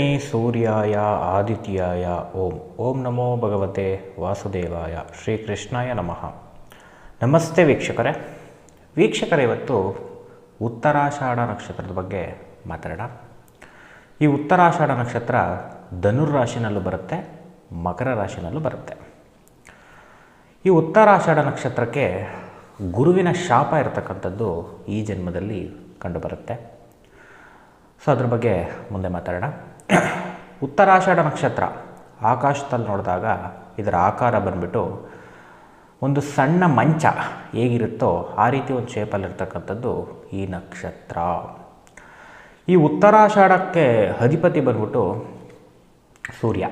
ತೇಜಸ್ವಿನಿ ಸೂರ್ಯಾಯ ಆದಿತ್ಯಾಯ ಓಂ. ಓಂ ನಮೋ ಭಗವತೆ ವಾಸುದೇವಾಯ. ಶ್ರೀಕೃಷ್ಣಾಯ ನಮಃ. ನಮಸ್ತೆ ವೀಕ್ಷಕರೇ. ವೀಕ್ಷಕರೇ, ಇವತ್ತು ಉತ್ತರಾಷಾಢ ನಕ್ಷತ್ರದ ಬಗ್ಗೆ ಮಾತಾಡೋಣ. ಈ ಉತ್ತರಾಷಾಢ ನಕ್ಷತ್ರ ಧನುರ್ರಾಶಿನಲ್ಲೂ ಬರುತ್ತೆ, ಮಕರ ರಾಶಿನಲ್ಲೂ ಬರುತ್ತೆ. ಈ ಉತ್ತರಾಷಾಢ ನಕ್ಷತ್ರಕ್ಕೆ ಗುರುವಿನ ಶಾಪ ಇರತಕ್ಕಂಥದ್ದು ಈ ಜನ್ಮದಲ್ಲಿ ಕಂಡುಬರುತ್ತೆ. ಸೊ, ಅದ್ರ ಬಗ್ಗೆ ಮುಂದೆ ಮಾತಾಡೋಣ. ಉತ್ತರಾಷಾಢ ನಕ್ಷತ್ರ. ಆಕಾಶದಲ್ಲಿ ನೋಡಿದಾಗ ಇದರ ಆಕಾರ ಬಂದ್ಬಿಟ್ಟು ಒಂದು ಸಣ್ಣ ಮಂಚ ಹೇಗಿರುತ್ತೋ ಆ ರೀತಿ ಒಂದು ಶೇಪಲ್ಲಿರ್ತಕ್ಕಂಥದ್ದು ಈ ನಕ್ಷತ್ರ. ಈ ಉತ್ತರಾಷಾಢಕ್ಕೆ ಅಧಿಪತಿ ಬಂದ್ಬಿಟ್ಟು ಸೂರ್ಯ.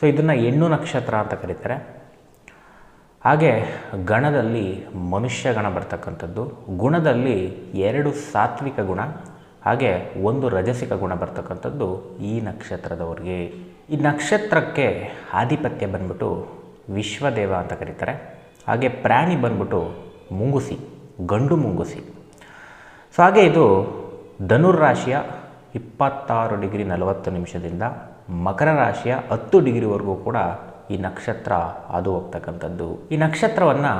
ಸೊ ಇದನ್ನು ಹೆಣ್ಣು ನಕ್ಷತ್ರ ಅಂತ ಕರೀತಾರೆ. ಹಾಗೆ ಗಣದಲ್ಲಿ ಮನುಷ್ಯ ಗಣ ಬರ್ತಕ್ಕಂಥದ್ದು. ಗುಣದಲ್ಲಿ ಎರಡು ಸಾತ್ವಿಕ ಗುಣ. ಹಾಗೆ ಒಂದು ರಜಸಿಕ ಗುಣ ಬರ್ತಕ್ಕಂಥದ್ದು ಈ ನಕ್ಷತ್ರದವ್ರಿಗೆ. ಈ ನಕ್ಷತ್ರಕ್ಕೆ ಆಧಿಪತ್ಯ ಬಂದ್ಬಿಟ್ಟು ವಿಶ್ವದೇವ ಅಂತ ಕರೀತಾರೆ. ಹಾಗೆ ಪ್ರಾಣಿ ಬಂದ್ಬಿಟ್ಟು ಮುಂಗುಸಿ, ಗಂಡು ಮುಂಗುಸಿ. ಸೊ ಹಾಗೆ ಇದು ಧನುರ್ರಾಶಿಯ ಇಪ್ಪತ್ತಾರು ಡಿಗ್ರಿ ನಲವತ್ತು ನಿಮಿಷದಿಂದ ಮಕರ ರಾಶಿಯ ಹತ್ತು ಡಿಗ್ರಿವರೆಗೂ ಕೂಡ ಈ ನಕ್ಷತ್ರ ಅದು ಹೋಗ್ತಕ್ಕಂಥದ್ದು. ಈ ನಕ್ಷತ್ರವನ್ನು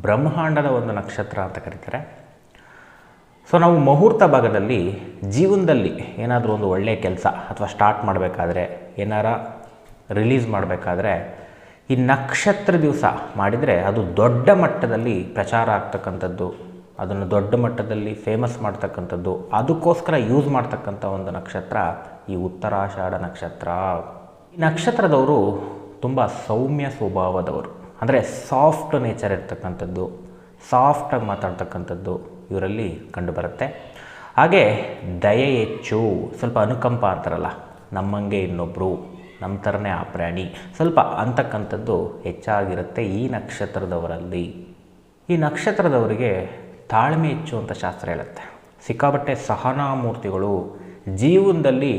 ಬ್ರಹ್ಮಾಂಡದ ಒಂದು ನಕ್ಷತ್ರ ಅಂತ ಕರೀತಾರೆ. ಸೊ ನಾವು ಮುಹೂರ್ತ ಭಾಗದಲ್ಲಿ ಜೀವನದಲ್ಲಿ ಏನಾದರೂ ಒಂದು ಒಳ್ಳೆಯ ಕೆಲಸ ಅಥವಾ ಸ್ಟಾರ್ಟ್ ಮಾಡಬೇಕಾದ್ರೆ ಏನಾರ ರಿಲೀಸ್ ಮಾಡಬೇಕಾದ್ರೆ ಈ ನಕ್ಷತ್ರ ದಿವಸ ಮಾಡಿದರೆ ಅದು ದೊಡ್ಡ ಮಟ್ಟದಲ್ಲಿ ಪ್ರಚಾರ ಆಗ್ತಕ್ಕಂಥದ್ದು, ಅದನ್ನು ದೊಡ್ಡ ಮಟ್ಟದಲ್ಲಿ ಫೇಮಸ್ ಮಾಡ್ತಕ್ಕಂಥದ್ದು, ಅದಕ್ಕೋಸ್ಕರ ಯೂಸ್ ಮಾಡ್ತಕ್ಕಂಥ ಒಂದು ನಕ್ಷತ್ರ ಈ ಉತ್ತರಾಷಾಢ ನಕ್ಷತ್ರ. ಈ ನಕ್ಷತ್ರದವರು ತುಂಬ ಸೌಮ್ಯ ಸ್ವಭಾವದವರು. ಅಂದರೆ ಸಾಫ್ಟ್ ನೇಚರ್ ಇರ್ತಕ್ಕಂಥದ್ದು. ಸಾಫ್ಟಾಗಿ ಮಾತಾಡ್ತಕ್ಕಂಥದ್ದು ಇವರಲ್ಲಿ ಕಂಡುಬರುತ್ತೆ. ಹಾಗೆ ದಯೆ ಹೆಚ್ಚು ಸ್ವಲ್ಪ ಅನುಕಂಪ ಅಂತಾರಲ್ಲ, ನಮ್ಮಂಗೆ ಇನ್ನೊಬ್ಬರು ನಮ್ಮ ಥರನೇ ಆ ಪ್ರಾಣಿ, ಸ್ವಲ್ಪ ಅಂತಕ್ಕಂಥದ್ದು ಹೆಚ್ಚಾಗಿರುತ್ತೆ ಈ ನಕ್ಷತ್ರದವರಲ್ಲಿ. ಈ ನಕ್ಷತ್ರದವರಿಗೆ ತಾಳ್ಮೆ ಹೆಚ್ಚು ಅಂತ ಶಾಸ್ತ್ರ ಹೇಳುತ್ತೆ. ಸಿಕ್ಕಾಬಟ್ಟೆ ಸಹನಾಮೂರ್ತಿಗಳು ಜೀವನದಲ್ಲಿ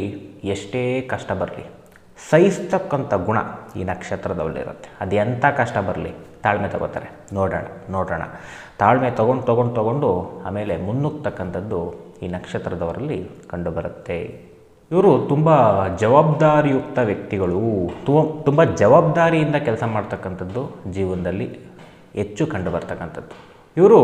ಎಷ್ಟೇ ಕಷ್ಟ ಬರಲಿ, ಸಹಿಸ್ತಕ್ಕಂಥ ಗುಣ ಈ ನಕ್ಷತ್ರದವಲ್ಲಿರುತ್ತೆ ಅದು ಎಂಥ ಕಷ್ಟ ಬರಲಿ. ತಾಳ್ಮೆ ತಗೋತಾರೆ. ನೋಡೋಣ ನೋಡೋಣ. ತಾಳ್ಮೆ ತೊಗೊಂಡು ತೊಗೊಂಡು ತೊಗೊಂಡು ಆಮೇಲೆ ಮುನ್ನುಗ್ತಕ್ಕಂಥದ್ದು ಈ ನಕ್ಷತ್ರದವರಲ್ಲಿ ಕಂಡುಬರುತ್ತೆ. ಇವರು ತುಂಬ ಜವಾಬ್ದಾರಿಯುಕ್ತ ವ್ಯಕ್ತಿಗಳು. ತುಂಬ ಜವಾಬ್ದಾರಿಯಿಂದ ಕೆಲಸ ಮಾಡ್ತಕ್ಕಂಥದ್ದು ಜೀವನದಲ್ಲಿ ಹೆಚ್ಚು ಕಂಡುಬರ್ತಕ್ಕಂಥದ್ದು. ಇವರು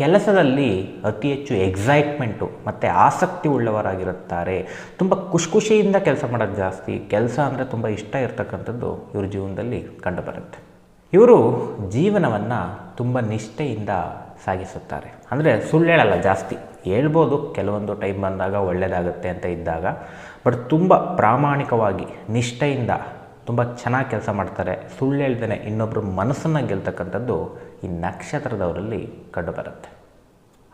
ಕೆಲಸದಲ್ಲಿ ಅತಿ ಹೆಚ್ಚು ಎಕ್ಸೈಟ್ಮೆಂಟು ಮತ್ತು ಆಸಕ್ತಿ ಉಳ್ಳವರಾಗಿರುತ್ತಾರೆ. ತುಂಬ ಖುಷಿ ಖುಷಿಯಿಂದ ಕೆಲಸ ಮಾಡೋದು ಜಾಸ್ತಿ. ಕೆಲಸ ಅಂದರೆ ತುಂಬ ಇಷ್ಟ ಇರತಕ್ಕಂಥದ್ದು ಇವ್ರ ಜೀವನದಲ್ಲಿ ಕಂಡುಬರುತ್ತೆ. ಇವರು ಜೀವನವನ್ನು ತುಂಬ ನಿಷ್ಠೆಯಿಂದ ಸಾಗಿಸುತ್ತಾರೆ. ಅಂದರೆ ಸುಳ್ಳು ಹೇಳಲ್ಲ, ಜಾಸ್ತಿ. ಹೇಳ್ಬೋದು, ಕೆಲವೊಂದು ಟೈಮ್ ಬಂದಾಗ ಒಳ್ಳೆಯದಾಗುತ್ತೆ ಅಂತ ಇದ್ದಾಗ ಬಟ್ ತುಂಬ ಪ್ರಾಮಾಣಿಕವಾಗಿ, ನಿಷ್ಠೆಯಿಂದ ತುಂಬ ಚೆನ್ನಾಗಿ ಕೆಲಸ ಮಾಡ್ತಾರೆ. ಸುಳ್ಳು ಹೇಳ್ದೇ ಇನ್ನೊಬ್ಬರ ಮನಸ್ಸನ್ನು ಗೆಲ್ತಕ್ಕಂಥದ್ದು ಈ ನಕ್ಷತ್ರದವರಲ್ಲಿ ಕಂಡುಬರುತ್ತೆ.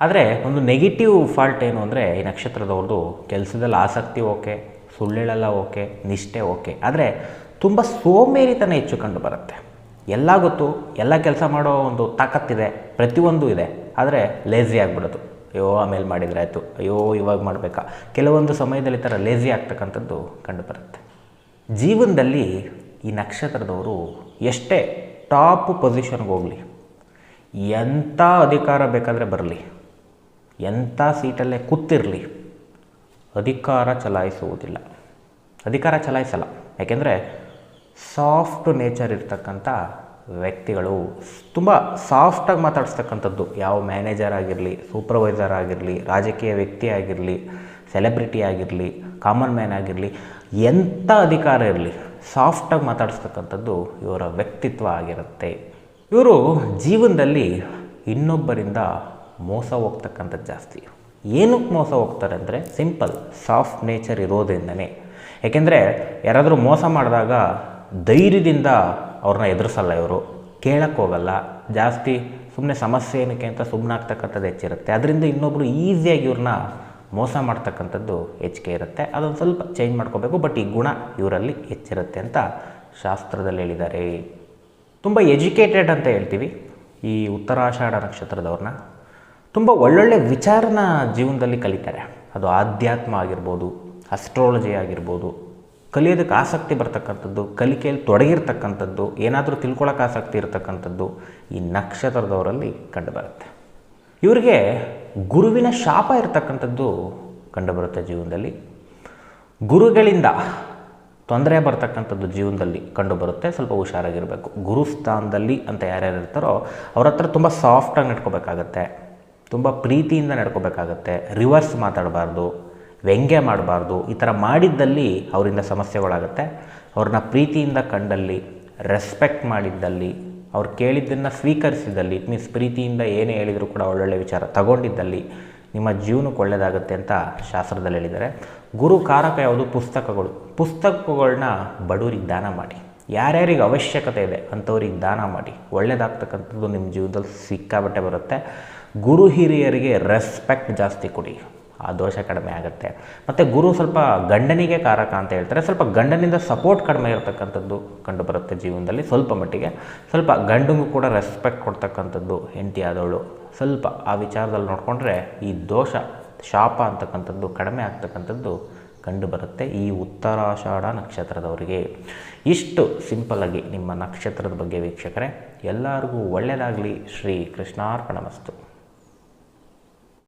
ಆದರೆ ಒಂದು ನೆಗೆಟಿವ್ ಫಾಲ್ಟ್ ಏನು ಅಂದರೆ, ಈ ನಕ್ಷತ್ರದವ್ರದ್ದು ಕೆಲಸದಲ್ಲಿ ಆಸಕ್ತಿ ಓಕೆ, ಸುಳ್ಳು ಹೇಳಲ್ಲ ಓಕೆ, ನಿಷ್ಠೆ ಓಕೆ. ಆದರೆ ತುಂಬ ಸೋಮೇರಿತನ ಹೆಚ್ಚು ಕಂಡು ಬರುತ್ತೆ ಎಲ್ಲ ಗೊತ್ತು, ಎಲ್ಲ ಕೆಲಸ ಮಾಡೋ ಒಂದು ತಾಕತ್ತಿದೆ, ಪ್ರತಿಯೊಂದು ಇದೆ, ಆದರೆ ಲೇಝಿ ಆಗಿಬಿಡೋದು. ಅಯ್ಯೋ ಆಮೇಲೆ ಮಾಡಿದರೆ ಆಯಿತು. ಅಯ್ಯೋ, ಇವಾಗ ಮಾಡಬೇಕಾ? ಕೆಲವೊಂದು ಸಮಯದಲ್ಲಿ ಥರ ಲೇಝಿ ಆಗ್ತಕ್ಕಂಥದ್ದು ಕಂಡುಬರುತ್ತೆ. ಜೀವನದಲ್ಲಿ ಈ ನಕ್ಷತ್ರದವರು ಎಷ್ಟೇ ಟಾಪ್ ಪೊಸಿಷನ್ಗೆ ಹೋಗಲಿ, ಎಂಥ ಅಧಿಕಾರ ಬೇಕಾದರೆ ಬರಲಿ, ಎಂಥ ಸೀಟಲ್ಲೇ ಕೂತಿರಲಿ, ಅಧಿಕಾರ ಚಲಾಯಿಸುವುದಿಲ್ಲ. ಅಧಿಕಾರ ಚಲಾಯಿಸಲ್ಲ. ಯಾಕೆಂದರೆ ಸಾಫ್ಟ್ ನೇಚರ್ ಇರ್ತಕ್ಕಂಥ ವ್ಯಕ್ತಿಗಳು ತುಂಬ ಸಾಫ್ಟಾಗಿ ಮಾತಾಡಿಸ್ತಕ್ಕಂಥದ್ದು. ಯಾವ ಮ್ಯಾನೇಜರ್ ಆಗಿರಲಿ, ಸೂಪರ್ವೈಸರ್ ಆಗಿರಲಿ, ರಾಜಕೀಯ ವ್ಯಕ್ತಿ ಆಗಿರಲಿ, ಸೆಲೆಬ್ರಿಟಿ ಆಗಿರಲಿ, ಕಾಮನ್ ಮ್ಯಾನ್ ಆಗಿರಲಿ, ಎಂಥ ಅಧಿಕಾರ ಇರಲಿ, ಸಾಫ್ಟಾಗಿ ಮಾತಾಡಿಸ್ತಕ್ಕಂಥದ್ದು ಇವರ ವ್ಯಕ್ತಿತ್ವ ಆಗಿರುತ್ತೆ. ಇವರು ಜೀವನದಲ್ಲಿ ಇನ್ನೊಬ್ಬರಿಂದ ಮೋಸ ಹೋಗ್ತಕ್ಕಂಥದ್ದು ಜಾಸ್ತಿ. ಏನಕ್ಕೆ ಮೋಸ ಹೋಗ್ತಾರೆ ಅಂದರೆ ಸಿಂಪಲ್ ಸಾಫ್ಟ್ ನೇಚರ್ ಇರೋದ್ರಿಂದನೇ. ಏಕೆಂದರೆ ಯಾರಾದರೂ ಮೋಸ ಮಾಡಿದಾಗ ಧೈರ್ಯದಿಂದ ಅವ್ರನ್ನ ಎದುರಿಸಲ್ಲ ಇವರು. ಕೇಳಕ್ಕೆ ಹೋಗಲ್ಲ. ಜಾಸ್ತಿ ಸುಮ್ಮನೆ ಸಮಸ್ಯೆ ಏನಕ್ಕೆ ಅಂತ ಸುಮ್ಮನಾಗ್ತಕ್ಕಂಥದ್ದು ಹೆಚ್ಚಿರುತ್ತೆ. ಅದರಿಂದ ಇನ್ನೊಬ್ಬರು ಈಸಿಯಾಗಿ ಇವ್ರನ್ನ ಮೋಸ ಮಾಡ್ತಕ್ಕಂಥದ್ದು ಹೆಚ್ಚಿಗೆ ಇರುತ್ತೆ. ಅದೊಂದು ಸ್ವಲ್ಪ ಚೇಂಜ್ ಮಾಡ್ಕೋಬೇಕು. ಬಟ್ ಈ ಗುಣ ಇವರಲ್ಲಿ ಹೆಚ್ಚಿರುತ್ತೆ ಅಂತ ಶಾಸ್ತ್ರದಲ್ಲಿ ಹೇಳಿದ್ದಾರೆ. ತುಂಬ ಎಜುಕೇಟೆಡ್ ಅಂತ ಹೇಳ್ತೀವಿ ಈ ಉತ್ತರಾಷಾಢ ನಕ್ಷತ್ರದವ್ರನ್ನ. ತುಂಬ ಒಳ್ಳೊಳ್ಳೆ ವಿಚಾರನ ಜೀವನದಲ್ಲಿ ಕಲಿತಾರೆ. ಅದು ಆಧ್ಯಾತ್ಮ ಆಗಿರ್ಬೋದು, ಅಸ್ಟ್ರಾಲಜಿ ಆಗಿರ್ಬೋದು ಕಲಿಯೋದಕ್ಕೆ ಆಸಕ್ತಿ ಬರ್ತಕ್ಕಂಥದ್ದು, ಕಲಿಕೆಯಲ್ಲಿ ತೊಡಗಿರ್ತಕ್ಕಂಥದ್ದು, ಏನಾದರೂ ತಿಳ್ಕೊಳಕ್ಕೆ ಆಸಕ್ತಿ ಇರತಕ್ಕಂಥದ್ದು ಈ ನಕ್ಷತ್ರದವರಲ್ಲಿ ಕಂಡುಬರುತ್ತೆ. ಇವರಿಗೆ ಗುರುವಿನ ಶಾಪ ಇರತಕ್ಕಂಥದ್ದು ಕಂಡುಬರುತ್ತೆ ಜೀವನದಲ್ಲಿ. ಗುರುಗಳಿಂದ ತೊಂದರೆ ಬರ್ತಕ್ಕಂಥದ್ದು ಜೀವನದಲ್ಲಿ ಕಂಡುಬರುತ್ತೆ, ಸ್ವಲ್ಪ ಹುಷಾರಾಗಿರಬೇಕು. ಗುರುಸ್ಥಾನದಲ್ಲಿ ಅಂತ ಯಾರ್ಯಾರು ಇರ್ತಾರೋ ಅವ್ರ ಹತ್ರ ತುಂಬ ಸಾಫ್ಟಾಗಿ ನಡ್ಕೋಬೇಕಾಗತ್ತೆ, ತುಂಬ ಪ್ರೀತಿಯಿಂದ ನಡ್ಕೋಬೇಕಾಗತ್ತೆ ರಿವರ್ಸ್ ಮಾತಾಡಬಾರ್ದು ವ್ಯಂಗ್ಯ ಮಾಡಬಾರ್ದು. ಈ ಥರ ಮಾಡಿದ್ದಲ್ಲಿ ಅವರಿಂದ ಸಮಸ್ಯೆಗಳಾಗುತ್ತೆ. ಅವ್ರನ್ನ ಪ್ರೀತಿಯಿಂದ ಕಂಡಲ್ಲಿ ರೆಸ್ಪೆಕ್ಟ್ ಮಾಡಿದ್ದಲ್ಲಿ, ಅವ್ರು ಕೇಳಿದ್ದನ್ನು ಸ್ವೀಕರಿಸಿದಲ್ಲಿ ಇಟ್ ಮೀನ್ಸ್ ಪ್ರೀತಿಯಿಂದ ಏನೇ ಹೇಳಿದರೂ ಕೂಡ ಒಳ್ಳೊಳ್ಳೆ ವಿಚಾರ ತಗೊಂಡಿದ್ದಲ್ಲಿ ನಿಮ್ಮ ಜೀವನಕ್ಕೆ ಒಳ್ಳೆಯದಾಗುತ್ತೆ ಅಂತ ಶಾಸ್ತ್ರದಲ್ಲಿ ಹೇಳಿದ್ದಾರೆ. ಗುರು ಕಾರಕ ಯಾವುದು? ಪುಸ್ತಕಗಳು. ಪುಸ್ತಕಗಳನ್ನ ಬಡವರಿಗೆ ದಾನ ಮಾಡಿ. ಯಾರ್ಯಾರಿಗೆ ಅವಶ್ಯಕತೆ ಇದೆ ಅಂಥವ್ರಿಗೆ ದಾನ ಮಾಡಿ. ಒಳ್ಳೆಯದಾಗ್ತಕ್ಕಂಥದ್ದು ನಿಮ್ಮ ಜೀವನದಲ್ಲಿ ಸಿಕ್ಕಾಬಟ್ಟೆ ಬರುತ್ತೆ. ಗುರು ಹಿರಿಯರಿಗೆ ರೆಸ್ಪೆಕ್ಟ್ ಜಾಸ್ತಿ ಕೊಡಿ. ಆ ದೋಷ ಕಡಿಮೆ ಆಗುತ್ತೆ. ಮತ್ತು ಗುರು ಸ್ವಲ್ಪ ಗಂಡನಿಗೆ ಕಾರಕ ಅಂತ ಹೇಳ್ತಾರೆ. ಸ್ವಲ್ಪ ಗಂಡನಿಂದ ಸಪೋರ್ಟ್ ಕಡಿಮೆ ಇರತಕ್ಕಂಥದ್ದು ಕಂಡುಬರುತ್ತೆ ಜೀವನದಲ್ಲಿ ಸ್ವಲ್ಪ ಮಟ್ಟಿಗೆ. ಸ್ವಲ್ಪ ಗಂಡಂಗೂ ಕೂಡ ರೆಸ್ಪೆಕ್ಟ್ ಕೊಡ್ತಕ್ಕಂಥದ್ದು ಹೆಂಡತಿ ಆದವಳು. ಸ್ವಲ್ಪ ಆ ವಿಚಾರದಲ್ಲಿ ನೋಡಿಕೊಂಡ್ರೆ ಈ ದೋಷ, ಶಾಪ ಅಂತಕ್ಕಂಥದ್ದು ಕಡಿಮೆ ಆಗ್ತಕ್ಕಂಥದ್ದು ಕಂಡುಬರುತ್ತೆ ಈ ಉತ್ತರಾಷಾಢ ನಕ್ಷತ್ರದವರಿಗೆ. ಇಷ್ಟು ಸಿಂಪಲ್ಲಾಗಿ ನಿಮ್ಮ ನಕ್ಷತ್ರದ ಬಗ್ಗೆ ವೀಕ್ಷಕರೇ. ಎಲ್ಲರಿಗೂ ಒಳ್ಳೆಯದಾಗಲಿ ಶ್ರೀ ಕೃಷ್ಣಾರ್ಪಣಮಸ್ತು.